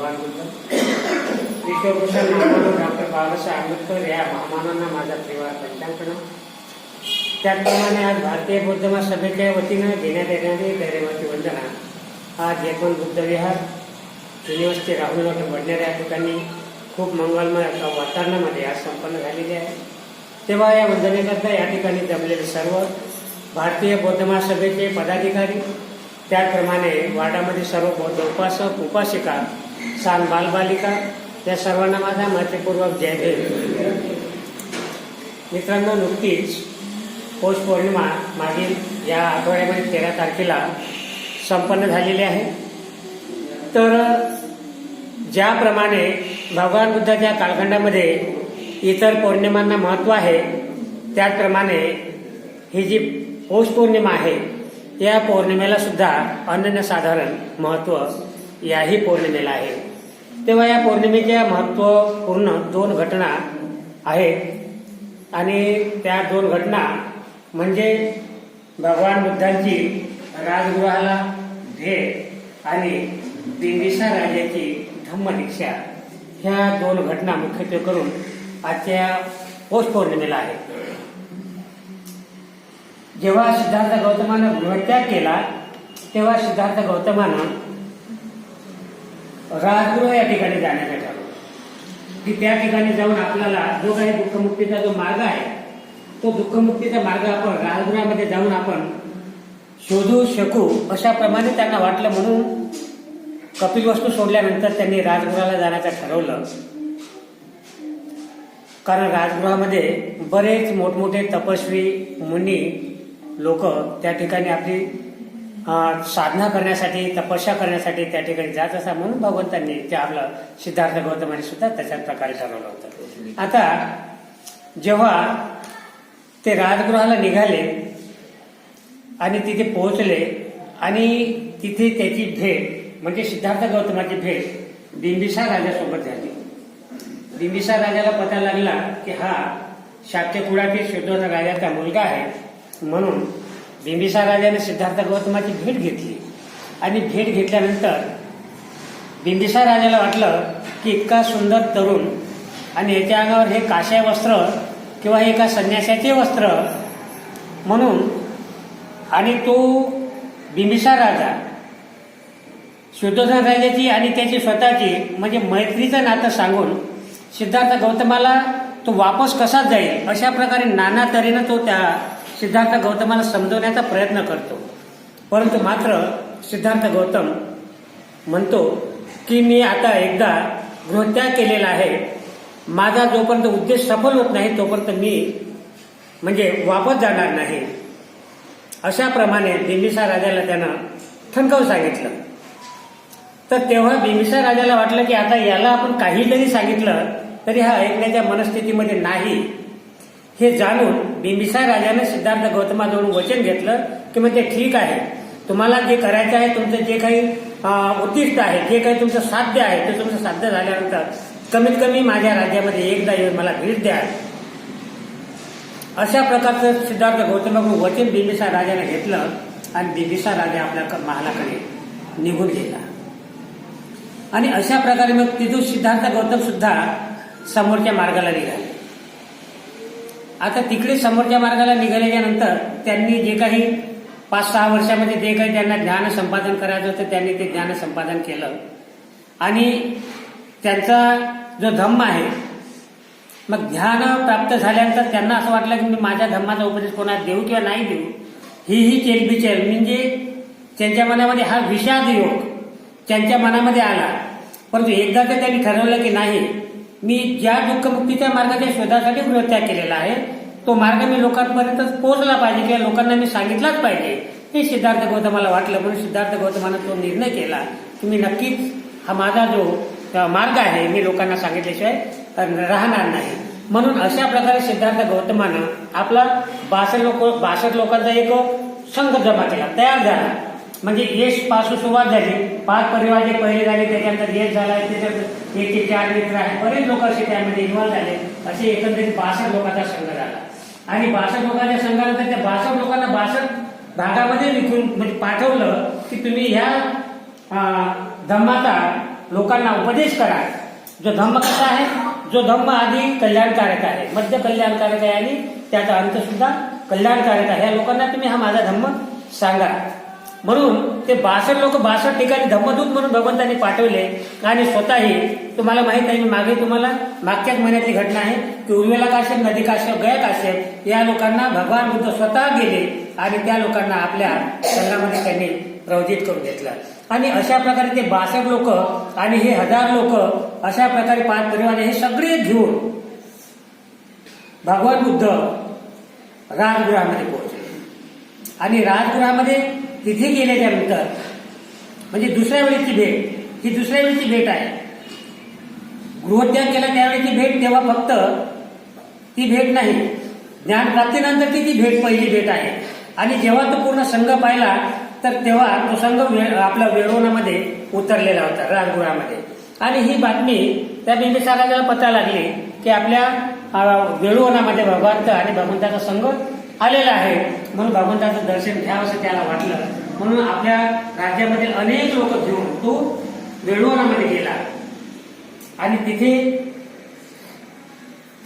भगवान बुद्ध विश्वभूषण डॉक्टर बाबासाहेब आंबेडकर या महामानांना माझा त्रिवार पंचांकन त्याचप्रमाणे आज भारतीय बौद्ध महासभेच्या वतीनं घेण्यात येणारी गैरमाती वंदना. आज एकूण बुद्धविहार युनिव्हर्सिटी राहुल नगर वडनेर या ठिकाणी खूप मंगलमय अशा वातावरणामध्ये आज संपन्न झालेली आहे. तेव्हा या वंदनेकरता या ठिकाणी जमलेले सर्व भारतीय बौद्ध महासभेचे पदाधिकारी त्याचप्रमाणे वार्डामध्ये सर्व बौद्ध उपासक उपासिका सान बालबालिका त्या सर्वांना माझा मातेपूर्वक जय भीम. मित्रांनो नुकतीच पौष पौर्णिमा मागील या आठवड्यामध्ये तेरा तारखेला संपन्न झालेली आहे. तर ज्याप्रमाणे भगवान बुद्धाच्या कालखंडामध्ये इतर पौर्णिमांना महत्त्व आहे त्याचप्रमाणे ही जी पौष पौर्णिमा आहे या पौर्णिमेला सुद्धा अनन्यसाधारण महत्त्व याही पौर्णिमेला आहे. तेव्हा या पौर्णिमेच्या महत्त्वपूर्ण दोन घटना आहेत. आणि त्या दोन घटना म्हणजे भगवान बुद्धांची राजगृहाला भेट आणि बिंबिसार राजाची धम्मदीक्षा ह्या दोन घटना मुख्यत्वे करून आजच्या पौष पौर्णिमेला आहेत. जेव्हा सिद्धार्थ गौतमानं गृहत्याग केला तेव्हा सिद्धार्थ गौतमानं राजगृह या ठिकाणी जाण्याचं ठरवलं की त्या ठिकाणी जाऊन आपल्याला जो काही दुःखमुक्तीचा जो मार्ग आहे तो दुःखमुक्तीचा मार्ग आपण राजगृहामध्ये जाऊन आपण शोधू शकू अशाप्रमाणे त्यांना वाटलं म्हणून कपिल वस्तू सोडल्यानंतर त्यांनी राजगृहाला जाण्याचं ठरवलं. कारण राजगृहामध्ये बरेच मोठमोठे तपस्वी मुनी लोक त्या ठिकाणी आपली साधना करण्यासाठी तपस्या करण्यासाठी त्या ठिकाणी जात असा म्हणून भगवंतांनी ते आपलं सिद्धार्थ गौतमाने सुद्धा तशाच प्रकारे ठरवलं होतं. आता जेव्हा ते राजगृहाला निघाले आणि तिथे पोहोचले आणि तिथे त्याची भेट म्हणजे सिद्धार्थ गौतमाची भेट बिंबिसा राजासोबत झाली. बिंबिसा राजाला पता लागला की हा शाक्य कुळातील शुद्धोधन राजाचा मुलगा आहे म्हणून बिंबिसार राजाने सिद्धार्थ गौतमाची भेट घेतली. आणि भेट घेतल्यानंतर बिंबिसार राजाला वाटलं की इतका सुंदर तरुण आणि याच्या अंगावर हे काश्या वस्त्र किंवा हे एका संन्यासाचे वस्त्र म्हणून आणि तो बिंबिसार राजा शुद्धोधन राजाची आणि त्याची स्वतःची म्हणजे मैत्रीचं नातं सांगून सिद्धार्थ गौतमाला तो वापस कसा जाईल अशा प्रकारे नाना तऱ्हेनं तो त्या सिद्धार्थ गौतमाला समजवण्याचा प्रयत्न करतो. परंतु मात्र सिद्धार्थ गौतम म्हणतो की मी आता एकदा गृहत्याग केलेला आहे. माझा जोपर्यंत उद्देश सफल होत नाही तोपर्यंत मी म्हणजे वापस जाणार नाही. अशाप्रमाणे बिंबिसा राजाला त्यानं ठणकावून सांगितलं. तर तेव्हा बिंबिसा राजाला वाटलं की आता याला आपण काही जरी सांगितलं तरी हा ऐकण्याच्या मनस्थितीमध्ये नाही. हे जाणून बिंबिसार राजाने सिद्धार्थ गौतमाजवळून वचन घेतलं की म्हणजे ठीक आहे. तुम्हाला जे करायचं आहे तुमचं जे काही उद्दिष्ट आहे जे काही तुमचं साध्य आहे ते तुमचं साध्य झाल्यानंतर कमीत कमी माझ्या राज्यामध्ये एकदा येऊन मला भेट द्या. अशा प्रकारचं सिद्धार्थ गौतमाकडून वचन बिंबिसार राजाने घेतलं आणि बिंबिसार राजा आपल्या क- महालाकडे निघून गेला. आणि अशा प्रकारे मग तिथून सिद्धार्थ गौतम सुद्धा समोरच्या मार्गाला निघाले. आता तिकडे समोरच्या मार्गाला निघाल्याच्या नंतर त्यांनी जे काही पाच सहा वर्षामध्ये जे काही त्यांना ज्ञान संपादन करायचं होतं त्यांनी ते ज्ञान संपादन केलं. आणि त्यांचा जो धम्म आहे मग ध्यान प्राप्त झाल्यानंतर त्यांना असं वाटलं की मी माझ्या धम्माचा उपदेश कोणाला देऊ किंवा नाही देऊ ही ही चेलबिचेल म्हणजे त्यांच्या मनामध्ये हा विषाद योग त्यांच्या मनामध्ये आला. परंतु एकदा तर त्यांनी ठरवलं की नाही मी ज्या दुःखमुक्तीच्या मार्गाच्या शोधासाठी गृहत्याग केलेला आहे तो मार्ग मी लोकांपर्यंत पोहोचला पाहिजे किंवा लोकांना मी सांगितलाच पाहिजे हे सिद्धार्थ गौतमाला वाटलं. म्हणून सिद्धार्थ गौतमानं तो निर्णय केला. की मी नक्कीच हा माझा जो मार्ग आहे मी लोकांना सांगितल्याशिवाय राहणार नाही. म्हणून अशा प्रकारे सिद्धार्थ गौतमानं आपला बासष्ट लोक बासष्ट लोकांचा एक संघ जमा केला. तयार झाला. म्हणजे यशपासून सुरुवात झाली. पाच परिवार जे पहिले झाले त्याच्यानंतर यश झाला त्याच्यानंतर एक ते चार मित्र आहे बरेच लोक असे त्यामध्ये इन्व्हॉल्व झाले. असे एकंदरीत बासष्ट लोकांचा संघ झाला. आणि बासष्ट लोकांच्या संघानंतर त्या बासष्ट लोकांना बासष्ट भागामध्ये विकून म्हणजे पाठवलं की तुम्ही ह्या धम्माचा लोकांना उपदेश करा. जो धम्म कसा आहे? जो धम्म आधी कल्याणकारक आहे. मध्य कल्याणकारक आहे आणि त्याचा अंत सुद्धा कल्याणकारक आहे. या लोकांना तुम्ही हा माझा धम्म सांगा. म्हणून ते बासष्ट लोक बासष्ट ठिकाणी धम्मदूत म्हणून भगवंतांनी पाठवले. आणि स्वतःही तुम्हाला माहीत आहे मी मागे तुम्हाला मागच्याच महिन्यातली घटना आहे की उर्वेला काश्यप नदी काश्यप गया काश्यप या लोकांना भगवान बुद्ध स्वतः गेले आणि त्या लोकांना आपल्या संघामध्ये त्यांनी प्रवजित करून घेतलं. आणि अशा प्रकारे ते बासष्ट लोक आणि हे हजार लोक अशा प्रकारे पाच परिवार हे सगळे घेऊन भगवान बुद्ध राजगृहामध्ये पोहोचले. आणि राजगृहामध्ये तिथे गेल्याच्यानंतर म्हणजे दुसऱ्या वेळेची भेट. ही दुसऱ्या वेळेची भेट आहे. गृहोद्याग केला त्यावेळेची भेट तेव्हा फक्त ती भेट नाही. ज्ञान प्राप्तीनंतरची ती भेट पहिली भेट आहे. आणि जेव्हा तो पूर्ण संघ पाहिला तर तेव्हा तो संघ वे- आपला वेळवणामध्ये उतरलेला होता रानगुळामध्ये आणि ही बातमी त्या बिंबिसाराला पता लागली की आपल्या अं, भगवंत आणि भगवंताचा संघ आलेला आहे. म्हणून भगवंताचं दर्शन घ्यावं असं त्याला वाटलं. म्हणून आपल्या राज्यामधील अनेक लोक घेऊन तो वेळुवनामध्ये गेला. आणि तिथे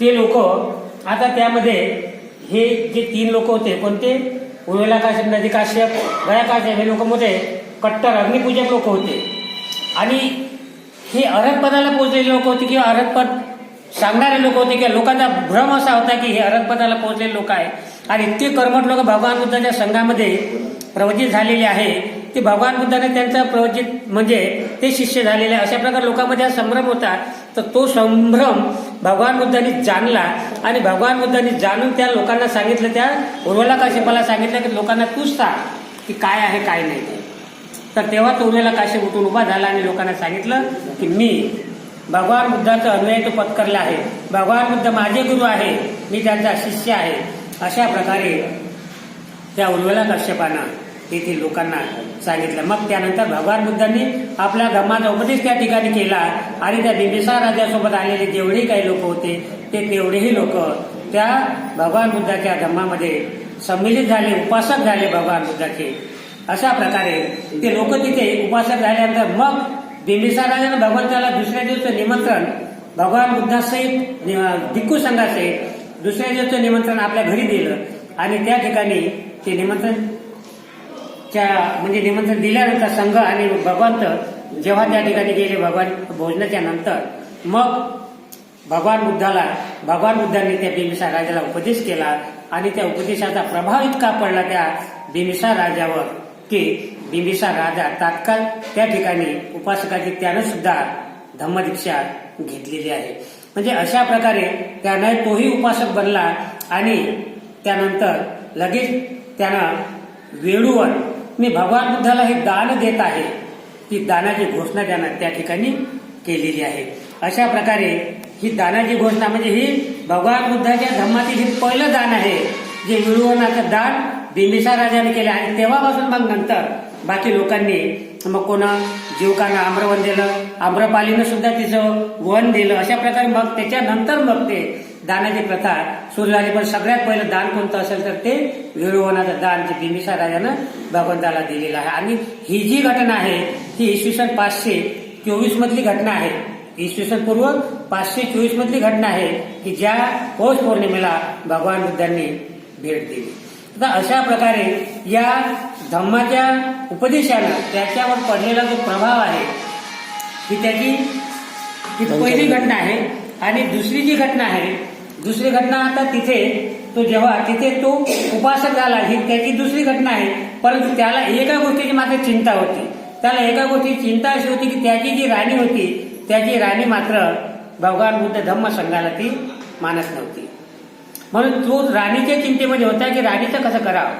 ते लोक आता त्यामध्ये हे जे तीन लोक होते कोणते? उर्वेला काश्यप नदी काश्यप गया काश्यप हे लोक मोठे कट्टर अग्निपूजक लोक होते. आणि हे अरहतपदाला पोहोचलेले लोक होते किंवा अरहतपद सांगणारे लोक होते किंवा लोकांचा भ्रम असा होता की हे अरहतपदाला पोहोचलेले लोक आहे आणि इतके कर्मठ लोक भगवान बुद्धाच्या संघामध्ये प्रवचित झालेले आहे. ते भगवान बुद्धाने त्यांचा प्रवचित म्हणजे ते शिष्य झालेले आहे. अशा प्रकारे लोकांमध्ये हा संभ्रम होता. तर तो संभ्रम भगवान बुद्धांनी जाणला आणि भगवान बुद्धांनी जाणून त्या लोकांना सांगितलं त्या उर्वला काश्यपाला सांगितलं की लोकांना तूच सांग की काय आहे काय नाही तर तेव्हा तो उर्वला काश्यप उठून उभा झाला आणि लोकांना सांगितलं की मी भगवान बुद्धाचं अनुयायी तो पत्करला आहे. भगवान बुद्ध माझे गुरु आहे. मी त्यांचा शिष्य आहे. अशा प्रकारे त्या उर्वला कश्यपानं येथील लोकांना सांगितलं. मग त्यानंतर भगवान बुद्धांनी आपल्या धर्माचा उपदेश त्या ठिकाणी केला आणि त्या बिंबिसार राजासोबत आलेले जेवढेही काही लोक होते ते तेवढेही लोक त्या भगवान बुद्धाच्या धर्मामध्ये संमिलित झाले उपासक झाले भगवान बुद्धाचे. अशा प्रकारे ते लोक तिथे उपासक झाल्यानंतर मग बिंबिसार राजानं भगवंताला दुसऱ्या दिवशी निमंत्रण भगवान बुद्धासहित नि- भिक्खू संघासहित दुसऱ्या दिवसचं निमंत्रण आपल्या घरी दिलं आणि त्या ठिकाणी ते निमंत्रणच्या म्हणजे निमंत्रण दिल्यानंतर संघ आणि भगवंत जेव्हा त्या ठिकाणी गेले भगवान भोजनाच्या नंतर मग भगवान बुद्धाला भगवान बुद्धांनी त्या बिंबिसार राजाला उपदेश केला आणि त्या उपदेशाचा प्रभाव इतका पडला त्या बिंबिसार राजावर की बिंबिसार राजा तात्काळ त्या ठिकाणी उपासकाची त्यानं सुद्धा धम्मदीक्षा घेतलेली आहे. म्हणजे अशा प्रकारे त्यानं तोही उपासक बनला आणि त्यानंतर लगेच त्यानं वेळूवर मी भगवान बुद्धाला हे दान देत आहे. ती दानाची घोषणा त्यानं त्या ठिकाणी केलेली आहे. अशा प्रकारे ही दानाची घोषणा म्हणजे ही भगवान बुद्धाच्या धम्मातील हे पहिलं दान आहे जे विळुवनाचं दान बिंबिसा राजाने केलं. आणि तेव्हापासून मग नंतर बाकी लोकांनी मग कोणा जीवकांना आम्रवन दिलं आम्रपालीनं सुद्धा तिचं वन दिलं अशा प्रकारे मग त्याच्यानंतर मग ते दानाची प्रथा सुरू झाली. पण सगळ्यात पहिलं दान कोणतं असेल तर ते विरोवनाचं दान जे भीमिसा राजानं भगवंताला दिलेलं आहे. आणि ही जी घटना आहे ती इसवी सन पाचशे चोवीस मधली घटना आहे. इसवी सन पूर्व पाचशे चोवीस मधली घटना आहे की ज्या पौष पौर्णिमेला भगवान बुद्धांनी भेट दिली. तर अशा प्रकारे या धम्माच्या उपदेशानं त्याच्यावर पडलेला जो प्रभाव आहे ही त्याची ही पहिली घटना आहे आणि दुसरी जी घटना आहे दुसरी घटना आता तिथे तो जेव्हा तिथे तो उपासक झाला ही त्याची दुसरी घटना आहे. परंतु त्याला एका गोष्टीची मात्र चिंता होती. त्याला एका गोष्टीची चिंता अशी होती की त्याची जी राणी होती त्याची राणी मात्र भगवान बुद्ध धम्म संघाला ती मानत नव्हती. म्हणून तो राणीच्या चिंतेमध्ये होता की राणीचं कसं करावं?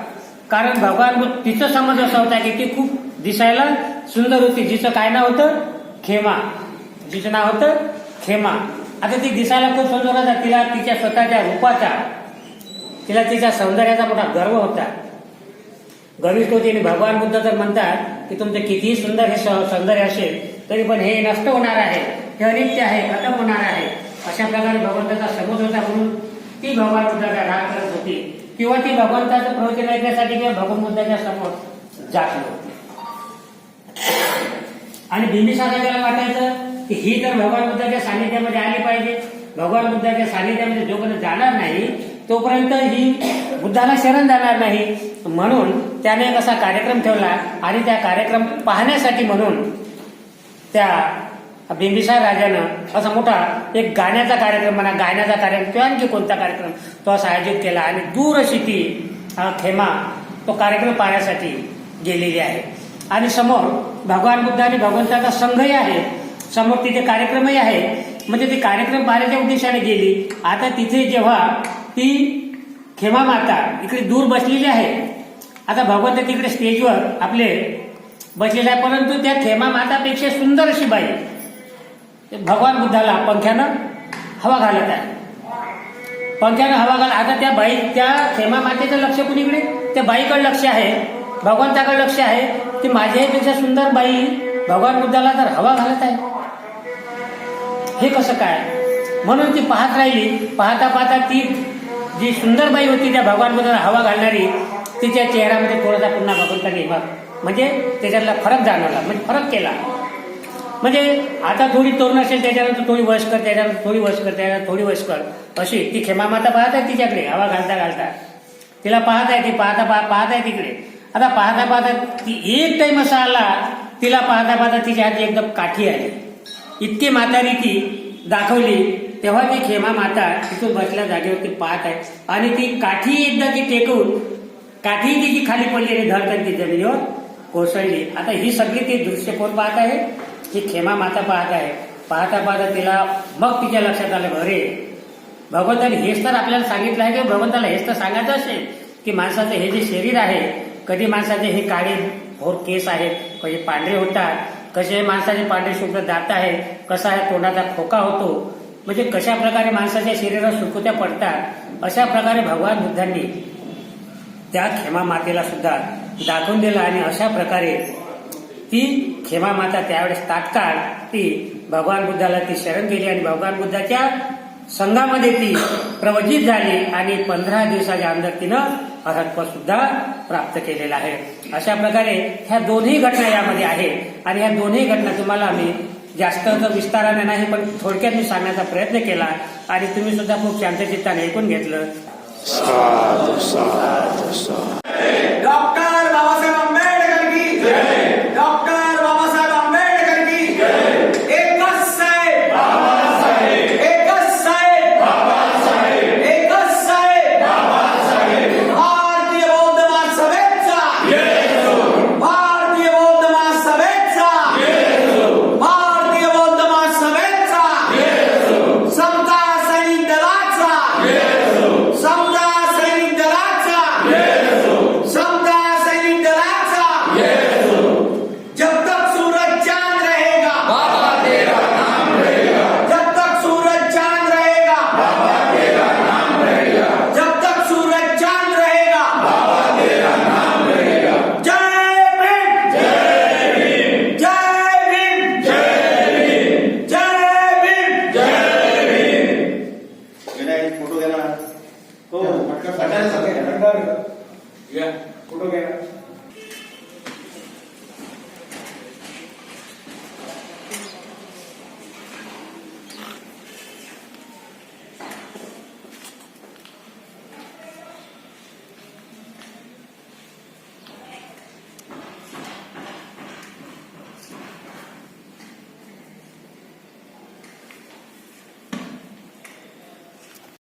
कारण भगवान बुद्ध तिचं समज असा होता की ती खूप दिसायला सुंदर होती जिचं काय नाव होतं? खेमा. जिचं नाव होतं? खेमा. आता ती दिसायला खूप सुंदर होता तिला तिच्या स्वतःच्या रूपाचा तिला तिच्या सौंदर्याचा मोठा गर्व होता. गणेश होती आणि भगवान बुद्ध तर म्हणतात की तुमचं कितीही सुंदर हे सौंदर्य असेल तरी पण हे नष्ट होणार आहे हे अनित्य आहे खतम होणार आहे अशा प्रकारे भगवंताचा समज होता म्हणून ती भगवान बुद्धाचा राग करत होती? किंवा ती भगवंताचं प्रवचन ऐकण्यासाठी किंवा भगवान बुद्धाच्या समोर जात होती आणि बिंबिसाराला वाटायचं की ही तर भगवान बुद्धाच्या सानिध्यामध्ये आली पाहिजे. भगवान बुद्धाच्या सानिध्यामध्ये जोपर्यंत जाणार नाही तोपर्यंत ही बुद्धाला शरण जाणार नाही. म्हणून त्याने एक असा कार्यक्रम ठेवला आणि त्या कार्यक्रम पाहण्यासाठी म्हणून त्या बिंबिसार राजानं असा मोठा एक गाण्याचा कार्यक्रम म्हणा गाण्याचा कार्यक्रम किंवा आणखी कोणता कार्यक्रम तो असा आयोजित केला. आणि दूर अशी ती खेमा तो कार्यक्रम पाहण्यासाठी गेलेली आहे. आणि समोर भगवान बुद्ध आणि भगवंताचा संघही आहे. समोर तिथे कार्यक्रमही आहे. म्हणजे ती कार्यक्रम पाहण्याच्या उद्देशाने गेली. आता तिथे जेव्हा ती खेमा माता इकडे दूर बसलेली आहे. आता भगवंत तिकडे स्टेजवर आपले बसलेले आहे. परंतु त्या खेमा मातापेक्षा सुंदर अशी बाई. भगवान बुद्धाला पंख्यानं हवा घालत आहे. पंख्यानं हवा घाल आता त्या बाई त्या खेमा मातेचं लक्ष कुणीकडे? त्या बाईकडे लक्ष आहे. भगवंताकडे लक्ष आहे. की माझ्यापेक्षा सुंदर बाई भगवान बुद्धाला तर हवा घालत आहे. हे कसं काय? म्हणून ती पाहत राहिली. पाहता पाहता ती जी सुंदर बाई होती त्या भगवान बुद्धाला हवा घालणारी तिच्या चेहऱ्यामध्ये थोडासा पुन्हा भगवंताने मग म्हणजे त्याच्यातला फरक जाणवला. म्हणजे फरक केला. म्हणजे आता थोडी तरुण असेल त्याच्यानंतर थोडी वयस्कर त्याच्यानंतर थोडी वयस्कर त्याच्यानंतर थोडी वयस्कर. अशी ती खेमा माता पाहत आहे तिच्याकडे हवा घालता घालता. तिला पाहत आहे ती पाहता पाहत आहे तिकडे. आता पाहता पाहता ती एक टाइम असा आला तिला पाहता पाहता तिच्या हाती एकदम काठी आली. इतकी म्हातारी ती दाखवली तेव्हा ती खेमा माता तिथून बसल्या जागेवरती पाहत आहे. आणि ती काठी एकदा ती टेकवून काठी तिची खाली पडली आणि धडकन ती जमिनीवर कोसळली. आता ही सगळी ती दृश्य कोण पाहत आहे. ती खेमा माता पाहत आहे पाहता पाहता तिला मग तिच्या लक्षात आलं अरे भगवंताने हेच तर आपल्याला सांगितलं आहे की भगवंताला हेच तर सांगायचं असेल की माणसाचं हे जे शरीर आहे कधी माणसाचे हे काळे भोर केस आहेत कधी पांढरे होतात कसे माणसाचे पांढरे शुभ्र दात आहे कसा आहे तोंडाचा खोका होतो म्हणजे कशा प्रकारे माणसाच्या शरीरात सुकुत्या पडतात अशा प्रकारे भगवान बुद्धांनी त्या खेमा मातेला सुद्धा दाखवून दिला आणि अशा प्रकारे ती खेमा माता त्यावेळेस तात्काळ ती भगवान बुद्धाला ती शरण गेली आणि भगवान बुद्धाच्या संघामध्ये ती प्रवचित झाली आणि पंधरा दिवसाच्या अंदर तिनं अर्हत्व सुद्धा प्राप्त केलेलं आहे. अशा प्रकारे ह्या दोन्ही घटना यामध्ये आहेत आणि ह्या दोन्ही घटना तुम्हाला आम्ही जास्त तर विस्ताराने नाही पण थोडक्यात मी सांगण्याचा प्रयत्न केला आणि तुम्ही सुद्धा खूप शांतचित्ताने ऐकून घेतलं. डॉक्टर एक फोटो गेला